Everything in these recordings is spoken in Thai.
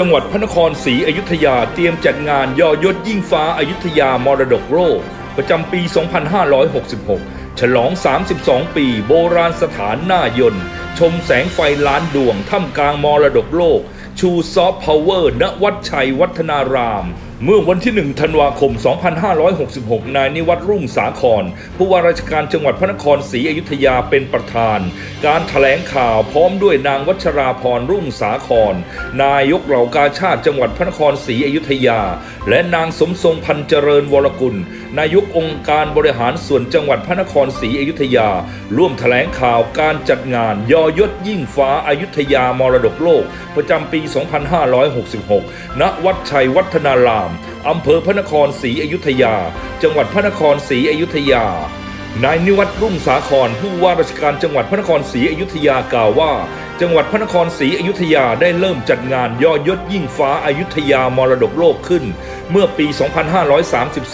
จังหวัดพระนครศรีอยุธยาเตรียมจัดงานยอยศยิ่งฟ้าอายุทยามรดกโลกประจำปี 2566 ฉลอง 32 ปีโบราณสถานหน้ายนชมแสงไฟล้านดวงท่ามกลางมรดกโลก ชูซอฟต์พาวเวอร์ ณ วัดชัยวัฒนารามเมื่อวันที่ 1 ธันวาคม 2566 นายนิวัตรรุ่งสาคร ผู้ว่าราชการจังหวัดพระนครศรีอยุธยาเป็นประธาน การถแถลงข่าวพร้อมด้วยนางวัชราพรรุ่งสาคร นายกเหล่ากาชาติจังหวัดพระนครศรีอยุธยา และนางสมทรงพันเจริญวรกุล นายกองค์การบริหารส่วนจังหวัดพระนครศรีอยุธยา ร่วมถแถลงข่าวการจัดงานยอยศยิ่งฟ้าอายุทยามรดกโลก ประจำปี 2566 ณ วัดชัยวัฒนารามอำเภอพระนครศรีอยุธยา จังหวัดพระนครศรีอยุธยานายนิวัตรรุ่งสาครผู้ว่าราชการจังหวัดพระนครศรีอยุธยากล่าวว่า จังหวัดพระนครศรีอยุธยาได้เริ่มจัดงานย่อยศยิ่งฟ้าอายุทยามรดกโลกขึ้น เมื่อปี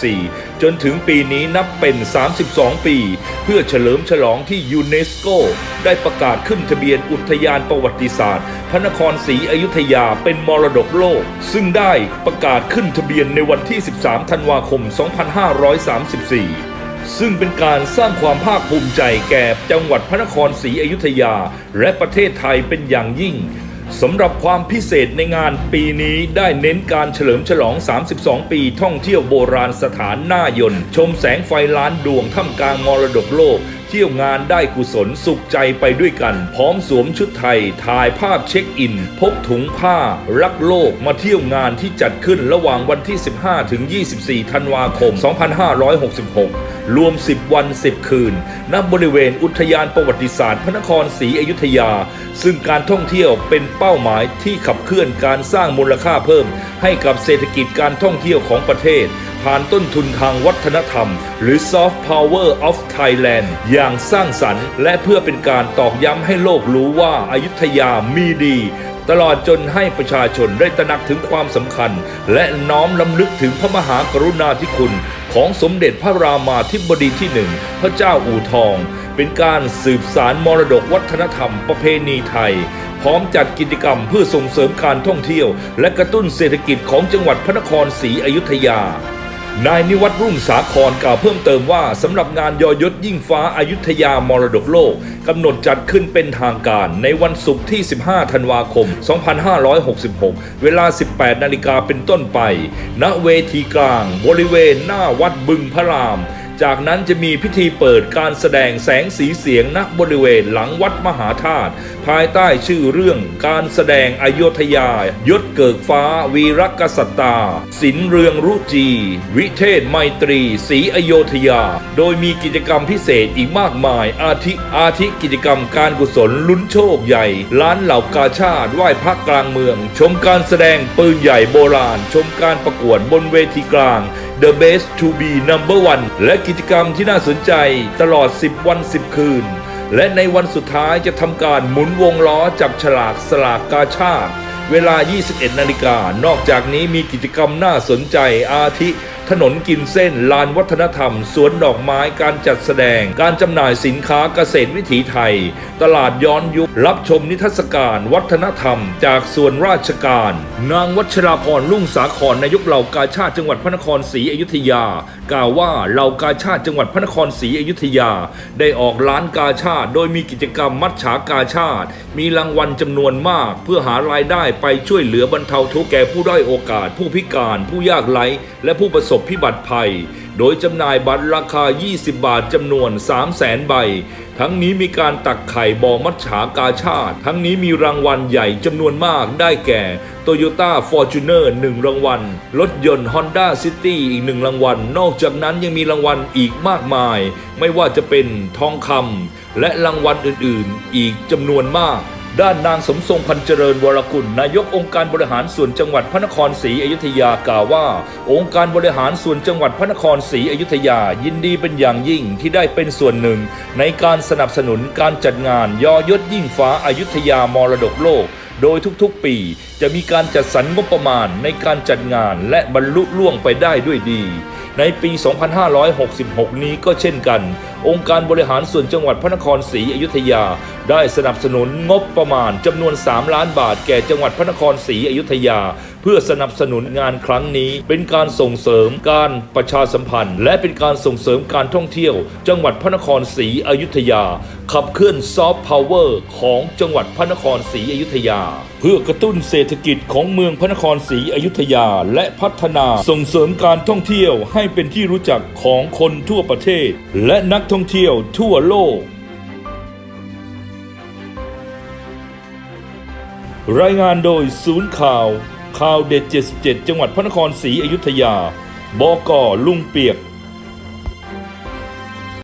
2534 จนถึงปีนี้นับเป็น 32 ปี เพื่อเฉลิมฉลองที่ยูเนสโก ได้ประกาศขึ้นทะเบียนอุทยานประวัติศาสตร์ พระนครศรีอยุธยาเป็นมรดกโลก ซึ่งได้ประกาศขึ้นทะเบียนในวันที่ 13 ธันวาคม 2534 ซึ่งเป็นการสร้างความภาคภูมิใจแก่จังหวัดพระนครศรีอยุธยา และประเทศไทยเป็นอย่างยิ่งสำหรับความพิเศษในงานปีนี้ได้เน้นการเฉลิมฉลอง 32 ปีท่องเที่ยวโบราณสถานหน้ายน ชมแสงไฟล้านดวงท่ามกลางมรดกโลก เที่ยวงานได้กุศลสุขใจไปด้วยกัน พร้อมสวมชุดไทย ถ่ายภาพเช็คอิน พกถุงผ้า รักโลกมาเที่ยวงานที่จัดขึ้นระหว่างวันที่ 15 ถึง 24 ธันวาคม 2566 รวม 10 วัน 10 คืน ณ บริเวณอุทยานประวัติศาสตร์พระนครศรีอยุธยา ซึ่งการท่องเที่ยวเป็นเป้าหมายที่ขับเคลื่อนการสร้างมูลค่าเพิ่ม ให้กับเศรษฐกิจการท่องเที่ยวของประเทศ ผ่านต้นทุนทางวัฒนธรรม หรือ Soft Power of Thailand อย่างสร้างสรรค์และเพื่อเป็นการตอกย้ำให้โลกรู้ว่าอายุทยามีดี ตลอดจนให้ประชาชนได้ตระหนักถึงความสำคัญ และน้อมลำลึกถึงพระมหากรุณาธิคุณ ของสมเด็จพระรามาธิบดีที่หนึ่งพระเจ้าอู่ทอง เป็นการสืบสารมรดกวัฒนธรรมประเพณีไทยพร้อมจัดกิจกรรมเพื่อส่งเสริมการท่องเที่ยว และกระตุ้นเศรษฐกิจของจังหวัดพระนครศรีอยุธยา นายนิวัตรรุ่งสาครกล่าวเพิ่มเติมว่าสำหรับงานยอยศยิ่งฟ้าอายุทยามรดกโลกกำหนดจัดขึ้นเป็นทางการในวันศุกร์ที่ 15 ธันวาคม 2566 เวลา 18 นาฬิกาเป็นต้นไป ณ เวทีกลาง บริเวณหน้าวัดบึงพระราม จากนั้นจะมีพิธีเปิดการแสดงแสงสีเสียงณบริเวณหลังวัดมหาธาตุ ภายใต้ชื่อเรื่องการแสดงอโยธยายศเกิกฟ้าวีรกษัตตา สินเรืองรุจี วิเทศไมตรีศรีอโยธยา โดยมีกิจกรรมพิเศษอีกมากมาย อาทิอาทิกิจกรรมการกุศลลุ้นโชคใหญ่ล้านเหล่ากาชาติไหว้พระกลางเมือง ชมการแสดงปืนใหญ่โบราณ ชมการประกวดบนเวทีกลาง The Best to be Number One และกิจกรรมที่น่าสนใจตลอด 10 วัน 10 คืน และในวันสุดท้ายจะทำการหมุนวงล้อจับฉลากสลากกาชาติ เวลา 21 นาฬิกา นอกจากนี้มีกิจกรรมน่าสนใจอาทิ ถนนกินเส้น ลานวัฒนธรรม สวนดอกไม้การจัดแสดง การจำหน่ายสินค้าเกษตรวิถีไทย ตลาดย้อนยุค รับชมนิทรรศการวัฒนธรรม จากส่วนราชการ นางวัชราพรลุ่งสาครนายกเหล่ากาชาติจังหวัดพระนครศรีอยุธยา กล่าวว่าเหล่ากาชาติจังหวัดพระนครศรีอยุธยา ได้ออกร้านกาชาติ โดยมีกิจกรรมมัดฉากาชาติ มีรางวัลจำนวนมาก เพื่อหารายได้ไปช่วยเหลือบรรเทาทุกข์แก่ผู้ด้อยโอกาส ผู้พิการ ผู้ยากไร้และผู้ประสบพิบัติภัย โดยจำหน่ายบัตรราคา 20 บาทจำนวน 3 0 0แสนใบ ทั้งนี้มีการตักไข่บอมัดฉากาชาติ ทั้งนี้มีรางวัลใหญ่จำนวนมากได้แก่ Toyota Fortuner 1 รางวัล รถยนต์ Honda City อีก1รางวัล นอกจากนั้นยังมีรางวัลอีกมากมาย ไม่ว่าจะเป็นทองคำและรางวัลอื่น ๆ อีกจำนวนมาก ด้านนางสมทรงพันเจริญวรกุลนายกองค์การบริหารส่วนจังหวัดพระนครศรีอยุธยากล่าวว่า องค์การบริหารส่วนจังหวัดพระนครศรีอยุธยายินดีเป็นอย่างยิ่งที่ได้เป็นส่วนหนึ่ง ในการสนับสนุนการจัดงานยอยศยิ่งฟ้าอายุทยามรดกโลก โดยทุกๆปีจะมีการจัดสรรงบประมาณในการจัดงานและบรรลุล่วงไปได้ด้วยดี ในปี 2566 นี้ก็เช่นกัน องค์การบริหารส่วนจังหวัดพระนครศรีอยุธยา ได้สนับสนุนงบประมาณจำนวน 3 ล้านบาท แก่จังหวัดพระนครศรีอยุธยา เพื่อสนับสนุนงานครั้งนี้ เป็นการส่งเสริมการประชาสัมพันธ์ และเป็นการส่งเสริมการท่องเที่ยว จังหวัดพระนครศรีอยุธยา ขับเคลื่อนซอฟต์พาวเวอร์ของจังหวัดพระนครศรีอยุธยา เพื่อกระตุ้นเศรษฐกิจของเมืองพระนครศรีอยุธยา และพัฒนาส่งเสริมการท่องเที่ยวให้เป็นที่รู้จักของคนทั่วประเทศ และนักท่องเที่ยวทั่วโลก รายงานโดยศูนย์ข่าว ข่าวเด็ด 77 จังหวัดพระนครศรีอยุธยา บกลุงเปียก